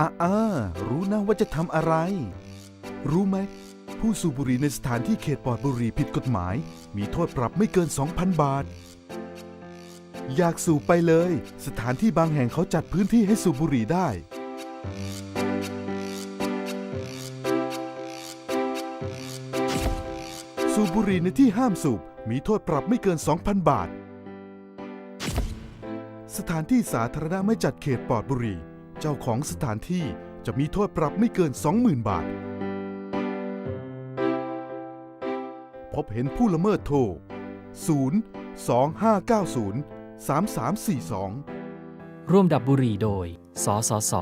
อาอารู้นะว่าจะทำอะไร รู้ไหม ผู้สูบบุหรี่ในสถานที่เขตปลอดบุหรี่ผิดกฎหมาย มีโทษปรับไม่เกิน 2,000 บาท อยากสูบไปเลย สถานที่บางแห่งเขาจัดพื้นที่ให้สูบบุหรี่ได้ สูบบุหรี่ในที่ห้ามสูบ มีโทษปรับไม่เกิน 2,000 บาท สถานที่สาธารณะไม่จัดเขตปลอดบุหรี่ เจ้าของสถานที่จะมีโทษปรับไม่เกิน 20,000 บาท พบเห็นผู้ละเมิดโทร 0 2590 3342 ร่วมดับบุหรี่โดย สสส